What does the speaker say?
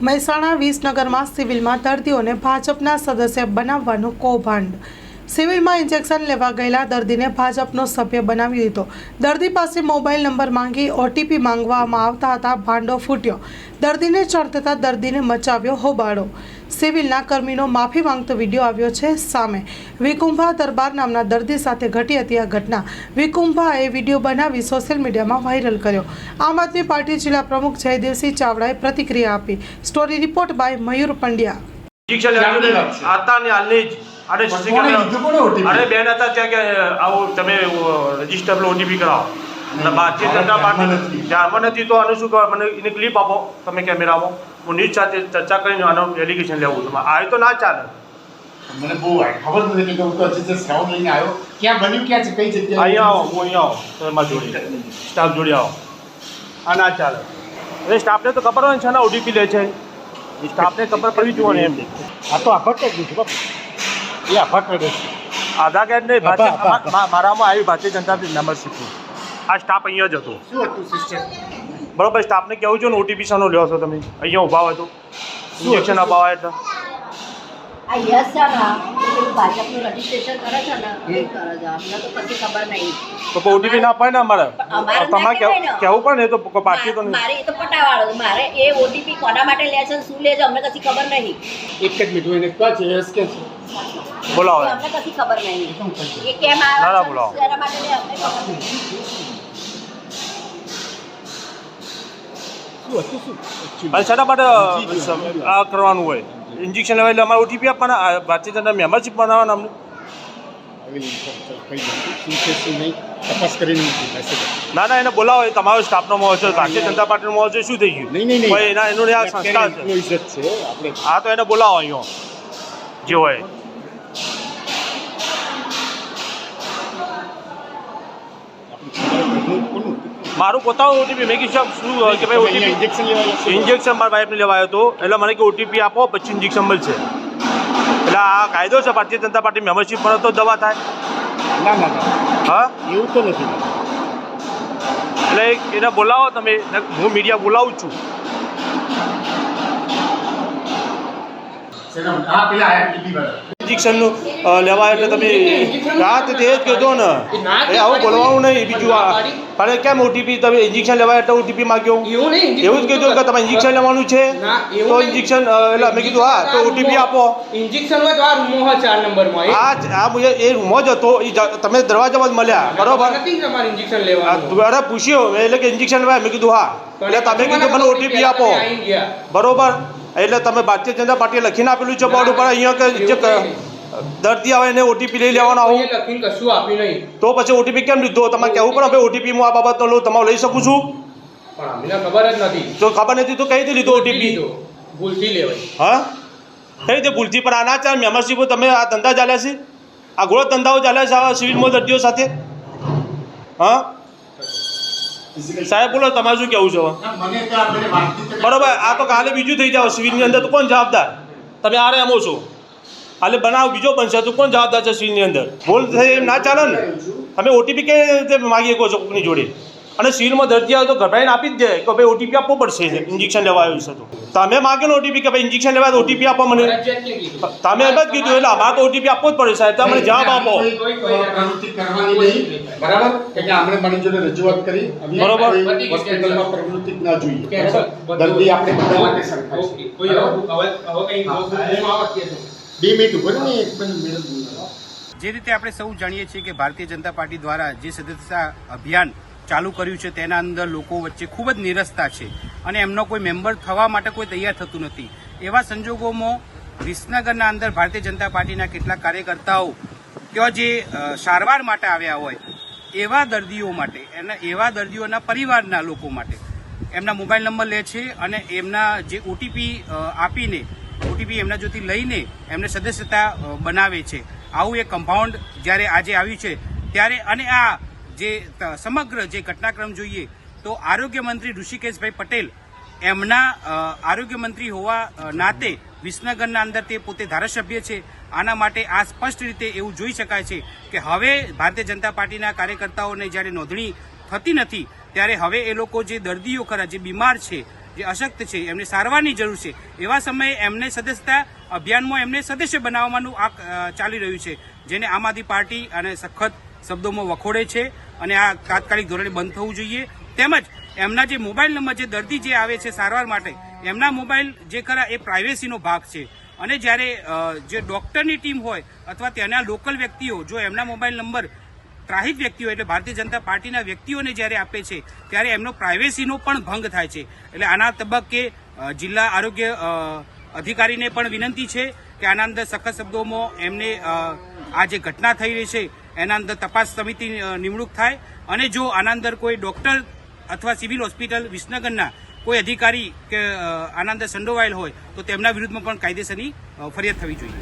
મહેસાણા વિસનગરમાં સિવિલમાં દર્દીઓને ભાજપના સદસ્ય બનાવવાનું કૌભાંડ. સિવિલમાં ઇન્જેક્શન લેવા ગયેલા દર્દીને ભાજપનો સભ્ય બનાવી દીધો. દર્દી પાસે મોબાઈલ નંબર માંગી ઓટીપી માંગવામાં આવતા હતા ભાંડો ફૂટ્યો. દર્દીને ચડતા દર્દીને મચાવ્યો હોબાળો. સિવિલના કર્મીનો માફી માંગતો વીડિયો આવ્યો છે સામે. વિકુંભા દરબાર નામના દર્દી સાથે ઘટી હતી આ ઘટના. વિકુંભાએ વીડિયો બનાવી સોશિયલ મીડિયામાં વાયરલ કર્યો. આમ આદમી પાર્ટી જિલ્લા પ્રમુખ જયદેવસિંહ ચાવડાએ પ્રતિક્રિયા આપી. Story report by Mayur Pandya. છે? અરે કોને OTP? અરે બેન હતા ત્યાં કે આવો તમે રજિસ્ટર લો ઓટીપી કરાવો. એટલે બાતચીત કરતા બાકી. ધ્યાનમાં નથી તો આનું શું કહેવાય? મને એને ક્લિપ આપો તમે કેમેરામાં હું ન્યૂઝ સાથે ચર્ચા કરીને આનું એલિગેશન લેવું છું. આ તો ના ચાલે. મને બહુ ખબર નથી કે હું તો હજી just લઈને આવ્યો. ક્યાં બન્યું? ક્યાં છે? કઈ જગ્યાએ? અહીંયા આવો હું અહીંયા આવો. તમે મારી જોડે. સ્ટાફ જોડે આવો. આ ના ચાલે. એટલે સ્ટાફને તો ખબર હોય છે ને ઓટીપી લે છે. સ્ટાફને ખબર પડવી જોઈએ એમ. આ તો જ નથી બાપુ એ છે કાર્ડ નહીં મારામાં આવી ભારતીય જનતા પાર્ટી મેમ્બરશીપ આ સ્ટાફ અહીંયા જ હતો. શું હતું સિસ્ટમ બરોબર સ્ટાફને કેવું છે ને ઓટીપી શાનો લ્યો છો તમે. અહીંયા ઊભા હોય તો. ઇન્જેક્શન અપાવા એટલે. ને ને ઓટીપી ના અપાય ને અમારે? તમારે કેવું પણ એ તો પાર્ટી તો મારે તો પટાવાળો. મારે એ ઓટીપી કોના માટે લે છે શું લે છે અમને કશી ખબર નહીં. એક જ મીઠું એને કહે છે એસ કે છે. બોલાવો અમને કશી ખબર નહીં. એ કેમ ના, ના, બોલાવો. એના માટે અમને ખબર નહીં. શેના માટે. આ કરવાનું હોય. ઇન્જેક્શન લેવા એટલે અમારે ઓટીપી આપવાના આ ભારતીય જનતા મેમ્બરશીપ બનાવવાના અમને. ના ના એને બોલાવો. એ તમારો સ્ટાફનો મોહ છે ભારતીય જનતા પાર્ટીનો મોહ છે શું થઈ ગયું? નહીં નહીં એના એનું આ સંસ્કાર છે. હા તો એને બોલાવો અહીંયા. જે હોય આપણું કોનું? મારું પોતાનું ઓટીપી મેં કીધું શું કે ભાઈ ઓટીપી ઇન્જેક્શન લેવા ઇન્જેક્શન મારા વાઈફને લેવાયો હતો. એટલે મને કે ઓટીપી આપો પછી ઇન્જેક્શન મળશે. એટલે આ કાયદો છે ભારતીય જનતા પાર્ટી મેમ્બરશીપ પર તો દવા થાય. ના ના હા? એવું તો નથી. એટલે એને બોલાવો તમે હું મીડિયા બોલાવું છું. આ પેલા આયા ટીબી વાળા. ઇન્જેક્શનનું લેવાય એટલે તમે રાત તે જ કહેતો ને એ આવું બોલવાનું નહીં બીજું આ અરે કેમ ઓટીપી તમે ઇન્જેક્શન લેવા એટલે ઓટીપી માગ્યો એવું જ કીધું કે તમે ઇન્જેક્શન લેવાનું છે? તો ઇન્જેક્શન એટલે મેં કીધું હા તો ઓટીપી આપો. ઇન્જેક્શનમાં તો આ રૂમો હોય ચાર નંબરમાં એ. આ આ મુજબ એ રૂમો જ હતો એ તમે દરવાજામાં જ મળ્યા બરોબર? પૂછ્યો ઇન્જેક્શન લેવાનું. દ્વારા એટલે કે ઇન્જેક્શન લેવાય મેં કીધું હા. એટલે તમે કીધું મને ઓટીપી આપો. બરોબર? એટલે તમે ભારતીય જનતા પાર્ટીએ લખીને આપેલું છે બોર્ડ ઉપર અહીંયા કે જે દર્દી આવે એને ઓટીપી લઈ લેવાનો આવું. લખીને કશું આપ્યું નહીં. તો પછી ઓટીપી કેમ લીધો? તમારે કહેવું પડે ભાઈ ઓટીપી હું આ બાબતનો લઉં તમારે લઈ શકું છું. પણ અમને ખબર જ નથી. જો ખબર નથી તો કઈ રીતે લીધો ઓટીપી ભૂલથી લેવાય. હા? કઈ રીતે ભૂલથી? પણ આ ના ચાલે મેમ્બરશીપ તમે આ ધંધા ચાલ્યા છે? આ ગોળ ધંધાઓ ચાલ્યા છે આ સિવિલમાં દર્દીઓ સાથે? હા? સાહેબ બોલો તમારે શું કહેવું છે? બરોબર આ તો કાલે બીજું થઈ જાવ સિવિલની અંદર તો કોણ જવાબદાર? તમે આરે એમો છો. કાલે બનાવ બીજો બનશે તો કોણ જવાબદાર છે સિવિલની અંદર? ભૂલ થઈ એમ ના ચાલે ને? તમે ઓટીપી કઈ રીતે માગી શકો છો કોઈની જોડે? અને સિવિલમાં દર્દી આવે તો ગભરાઈને આપી જ દે કે ભાઈ ઓટીપી આપવો પડશે ઇન્જેક્શન લેવા આવ્યું છે તો. તમે માગેલો ઓટીપી કે ભાઈ ઇન્જેક્શન લેવા ઓટીપી આપો મને. તમે એમ જ કીધું એટલે અમારે તો ઓટીપી આપવો જ પડે સાહેબ તમે મને જવાબ આપો. કોઈ- કોઈ પ્રવૃત્તિ કરવાની નહીં. બરાબર? કે કે આપણે મારી જોડે રજૂઆત કરી. બરોબર. હોસ્પિટલમાં પ્રવૃત્તિ ના જોઈએ. દર્દી આપણે બધા માટે સરખા છે. કોઈ હવે- હવે- હવે કંઈ હા. હું આવા કહેતો. બે મિનિટ ઊભો ને એક મિનિટ મેડમ જે રીતે આપણે સૌ જાણીએ છીએ કે ભારતીય જનતા પાર્ટી દ્વારા જે સદસ્યતા અભિયાન ચાલુ કર્યું છે, તેના અંદર લોકો વચ્ચે ખૂબ જ નિરસતા છે અને એમનો કોઈ મેમ્બર થવા માટે કોઈ તૈયાર થતું નથી. એવા સંજોગોમાં વિસનગરના અંદર ભારતીય જનતા પાર્ટીના કેટલાક કાર્યકર્તાઓ ત્યાં જે સારવાર માટે આવ્યા હોય, એવા દર્દીઓ માટે, એના, એવા દર્દીઓના પરિવારના લોકો માટે એમના મોબાઈલ નંબર લે છે અને એમના જે ઓટીપી આપીને ઓટીપી એમના જોથી લઈને એમને સદસ્યતા બનાવે છે. આવું એક કમ્પાઉન્ડ જ્યારે આજે આવ્યું છે, ત્યારે અને આ જે સમગ્ર જે ઘટનાક્રમ જોઈએ, તો આરોગ્ય મંત્રી ઋષિકેશભાઈ પટેલ એમના આરોગ્ય મંત્રી હોવા નાતે વિસનગરના અંદર તે પોતે ધારાસભ્ય છે. આના માટે આ સ્પષ્ટ રીતે એવું જોઈ શકાય છે કે હવે ભારતીય જનતા પાર્ટીના કાર્યકર્તાઓને જ્યારે નોંધણી થતી નથી, ત્યારે હવે એ લોકો જે દર્દીઓ ખરા, જે બીમાર છે, જે અશક્ત છે, એમને સારવારની જરૂર છે. એવા સમયે એમને સદસ્યતા અભિયાનમાં એમને સદસ્ય બનાવવાનું આ ચાલી રહ્યું છે, જેને આમ આદમી પાર્ટી અને સખત શબ્દોમાં વખોડે છે અને આ તાત્કાલિક ધોરણે બંધ થવું જોઈએ. તેમજ એમના જે મોબાઈલ નંબર જે દર્દી જે આવે છે સારવાર માટે, એમના મોબાઈલ જે ખરા એ પ્રાઇવેસીનો ભાગ છે. અને જ્યારે જે ડોક્ટરની ટીમ હોય અથવા ત્યાંના લોકલ વ્યક્તિઓ, જો એમના મોબાઈલ નંબર ત્રાહિત વ્યક્તિઓ એટલે ભારતીય જનતા પાર્ટીના વ્યક્તિઓને જ્યારે આપે છે, ત્યારે એમનો પ્રાઇવેસીનો પણ ભંગ થાય છે. એટલે આના તબક્કે જિલ્લા આરોગ્ય અધિકારીને પણ વિનંતી છે કે આના અંદર સખત શબ્દોમાં એમને આ જે ઘટના થઈ રહી છે એના અંદર તપાસ સમિતિ નિમણૂક થાય. અને જો આના અંદર કોઈ ડોક્ટર અથવા સિવિલ હોસ્પિટલ, વિસનગરના કોઈ અધિકારી કે આના અંદર સંડોવાયેલ હોય, તો તેમના વિરુદ્ધમાં પણ કાયદેસરની ફરિયાદ થવી જોઈએ.